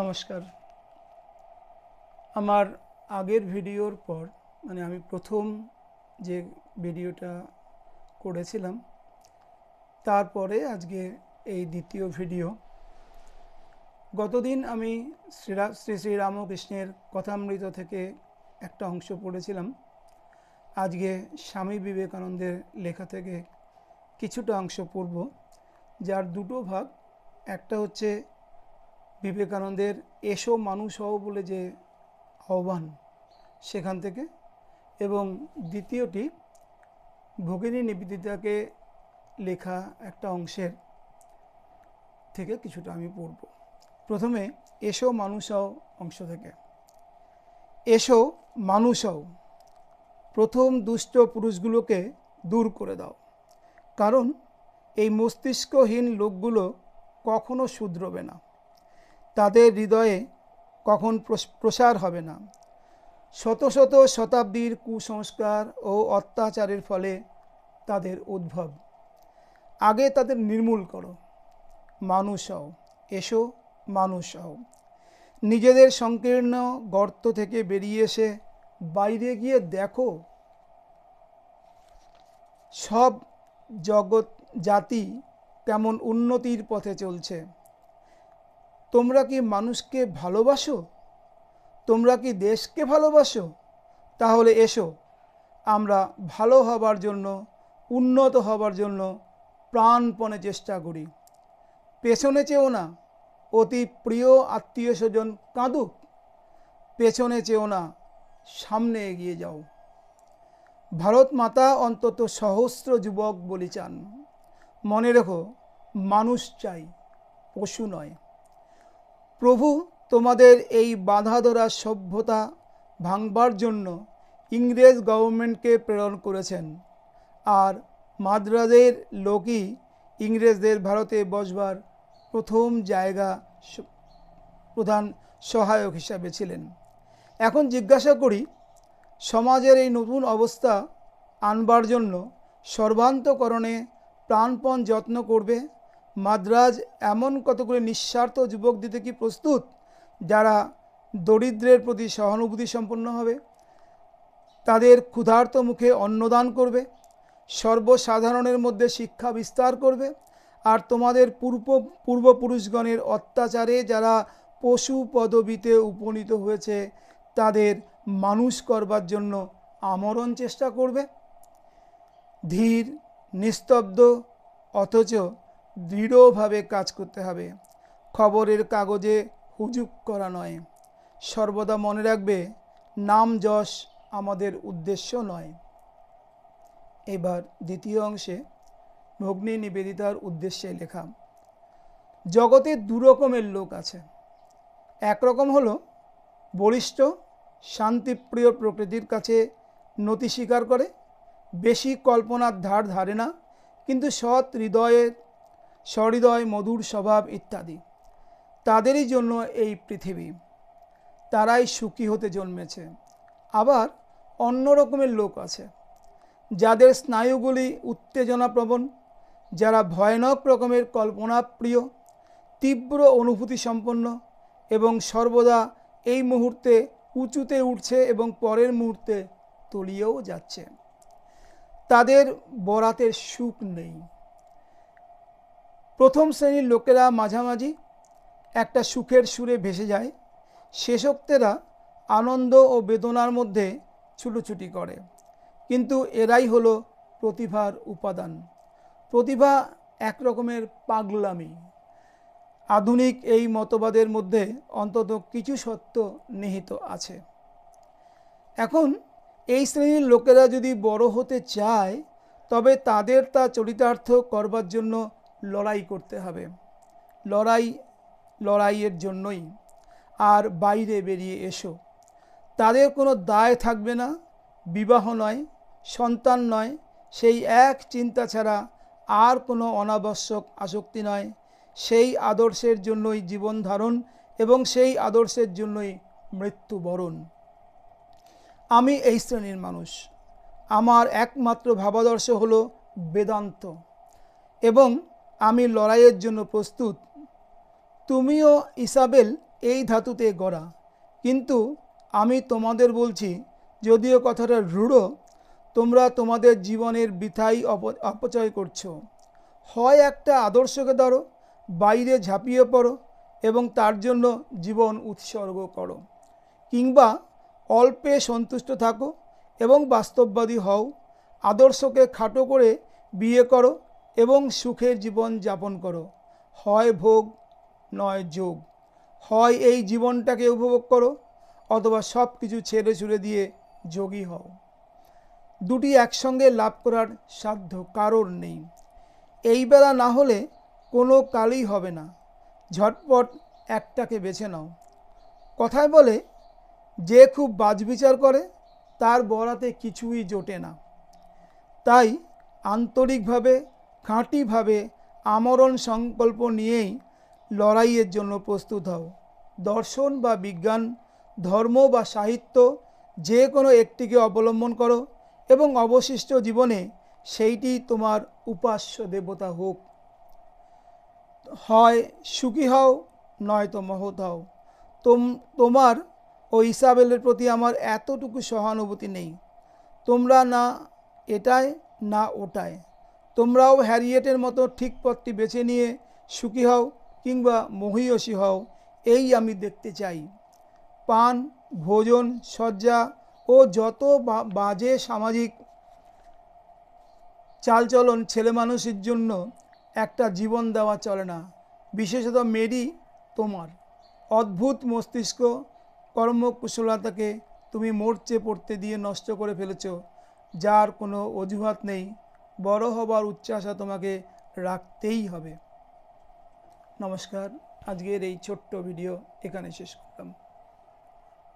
নমস্কার। আমার আগের ভিডিওর পর মানে আমি প্রথম যে ভিডিওটা করেছিলাম, তারপরে আজকে এই দ্বিতীয় ভিডিও। গতদিন আমি শ্রীরা, শ্রী শ্রী রামকৃষ্ণের কথামৃত থেকে একটা অংশ পড়েছিলাম। আজকে স্বামী বিবেকানন্দের লেখা থেকে কিছুটা অংশ পড়ব, যার দুটো ভাগ, একটা হচ্ছে বিবেকানন্দের এসো মানুষ হও বলে যে আহ্বান সেখান থেকে। এবং দ্বিতীয়টি, ভগিনী নিবেদিতাকে লেখা একটা অংশের থেকে কিছুটা আমি পড়ব। প্রথমে, এসো মানুষ হও অংশ থেকে। এসো মানুষ হও, প্রথম দুষ্ট পুরুষগুলোকে দূর করে দাও। কারণ, এই মস্তিষ্কহীন লোকগুলো কখনো শুধরবে না। তাদের হৃদয়ে কখন প্রস- প্রসার হবে না। শত শত শতাব্দীর কুসংস্কার ও অত্যাচারের ফলে তাদের উদ্ভব। আগে তাদের নির্মূল করো। মানুষ হও, এসো, মানুষ হও। নিজেদের সংকীর্ণ গর্ত থেকে বেরিয়ে এসে বাইরে গিয়ে দেখো। সব জগৎ জাতি কেমন উন্নতির পথে চলছে। তোমরা কি মানুষকে ভালোবাসো? তোমরা কি দেশকে ভালোবাসো? তাহলে এসো, আমরা ভালো হবার জন্য, উন্নত হবার জন্য প্রাণপণে চেষ্টা করি। পেছনে চেও না, অতি প্রিয় আত্মীয় স্বজন কাঁদুক। পেছনে চেও না, সামনে এগিয়ে যাও। ভারত মাতা অন্তত সহস্র যুবক বলি চান মনে রেখো, মানুষ চাই, পশু নয়। প্রভু, তোমাদের এই বাধা ধরা সভ্যতা ভাঙবার জন্য ইংরেজ গভর্নমেন্টকে প্রেরণ করেছেন। আর মাদ্রাজের লোকই ইংরেজদের ভারতে বসবার প্রথম জায়গা প্রধান সহায়ক হিসাবে ছিলেন। এখন জিজ্ঞাসা করি, সমাজের এই নতুন অবস্থা আনবার জন্য সর্বান্তকরণে প্রাণপণ যত্ন করবে? মাদ্রাজ এমন কতগুলি নিঃস্বার্থ যুবক দিতে কি প্রস্তুত, যারা দরিদ্রের প্রতি সহানুভূতি সম্পন্ন হবে? তাদের ক্ষুধার্ত মুখে অন্নদান করবে, সর্বসাধারণের মধ্যে শিক্ষা বিস্তার করবে, আর তোমাদের পূর্ব, পূর্বপুরুষগণের অত্যাচারে যারা পশু পদবিতে উপনীত হয়েছে, তাদের মানুষ করবার জন্য আমরণ চেষ্টা করবে? ধীর, নিস্তব্ধ, অথচ দৃঢ়ভাবে কাজ করতে হবে। খবরের কাগজে হুজুক করা নয়। সর্বদা মনে রাখবে, নাম যশ আমাদের উদ্দেশ্য নয়। এবার দ্বিতীয় অংশে ভগ্নী নিবেদিতার উদ্দেশ্যে লেখা, জগতে দু রকমের লোক আছে। একরকম হলো বলিষ্ঠ, শান্তিপ্রিয় প্রকৃতির কাছে নতি স্বীকার করে, বেশি কল্পনার ধার ধারে না, কিন্তু সৎ হৃদয়ের সহৃদয়, মধুর স্বভাব ইত্যাদি। তাদেরই জন্য এই পৃথিবী। তারাই সুখী হতে জন্মেছে। আবার অন্য রকমের লোক আছে। যাদের স্নায়ুগুলি উত্তেজনাপ্রবণ, যারা ভয়ানক রকমের কল্পনাপ্রিয়, তীব্র অনুভূতি সম্পন্ন এবং সর্বদা এই মুহূর্তে উঁচুতে উঠছে এবং পরের মুহূর্তে তলিয়েও যাচ্ছে। তাদের বরাতের সুখ নেই। প্রথম শ্রেণির লোকেরা মাঝামাঝি একটা সুখের সুরে ভেসে যায়। শেষোক্তেরা আনন্দ ও বেদনার মধ্যে ছুটোছুটি করে। কিন্তু এরাই হলো প্রতিভার উপাদান। প্রতিভা এক রকমের পাগলামি। আধুনিক এই মতবাদের মধ্যে অন্তত কিছু সত্য নিহিত আছে। এখন এই শ্রেণির লোকেরা যদি বড় হতে চায়, তবে তাদের তা চরিতার্থ করবার জন্য লড়াই করতে হবে। লড়াই, লড়াইয়ের জন্যই। আর বাইরে বেরিয়ে এসো। তাদের কোনো দায় থাকবে না। বিবাহ নয়, সন্তান নয়, সেই এক চিন্তা ছাড়া আর কোনো অনাবশ্যক আসক্তি নয়। সেই আদর্শের জন্যই জীবন ধারণ এবং সেই আদর্শের জন্যই মৃত্যুবরণ। আমি এই শ্রেণির মানুষ। আমার একমাত্র ভাবাদর্শ হলো বেদান্ত। এবং আমি লড়াইয়ের জন্য প্রস্তুত। তুমিও ইসাবেল এই ধাতুতে গড়া। কিন্তু আমি তোমাদের বলছি, যদিও কথাটা রূঢ়, তোমরা তোমাদের জীবনের বৃথাই অপ- অপচয় করছ। হয় একটা আদর্শকে ধরো, বাইরে ঝাঁপিয়ে পড়ো এবং তার জন্য জীবন উৎসর্গ করো। কিংবা অল্পে সন্তুষ্ট থাকো এবং বাস্তববাদী হও। আদর্শকে খাটো করে বিয়ে করো এবং সুখের জীবন যাপন করো। হয় ভোগ, নয় যোগ। হয় এই জীবনটাকে উপভোগ করো, অথবা সব কিছু ছেড়ে ছুড়ে দিয়ে যোগী হও। দুটি একসঙ্গে লাভ করার সাধ্য কারোর নেই। এই বেলা না হলে কোনো কালই হবে না। ঝটপট একটাকে বেছে নাও। কথায় বলে, যে খুব বাজবিচার করে, তার বরাতে কিছুই জোটে না। তাই আন্তরিকভাবে খাঁটিভাবে আমরণ সংকল্প নিয়েই লড়াইয়ের জন্য প্রস্তুত হও। দর্শন বা বিজ্ঞান, ধর্ম বা সাহিত্য যে কোনো একটিকে অবলম্বন করো এবং অবশিষ্ট জীবনে সেইটি তোমার উপাস্য দেবতা হোক। হয় সুখী হও, নয়তো মহৎ হও। তোম, তোমার ও ইসাবেলের প্রতি আমার এতটুকু সহানুভূতি নেই। তোমরা না এটায়, না ওটায়। তোমরাও হ্যারিয়েটের মতো ঠিক পথটি বেছে নিয়ে সুখী হও কিংবা মহিয়সী হও, এই আমি দেখতে চাই। পান, ভোজন, শয্যা ও যত বাজে সামাজিক চালচলন ছেলে মানুষের জন্য একটা জীবন দেওয়া চলে না। বিশেষত মেরি তোমার। অদ্ভুত মস্তিষ্ক কর্মকুশলতাকে তুমি মরচে পড়তে দিয়ে নষ্ট করে ফেলেছ, যার কোনো অজুহাত নেই। বড় হবার উচ্চাশা তোমাকে রাখতেই হবে। নমস্কার আজকের এই ছোট্ট ভিডিও এখানে শেষ করলাম।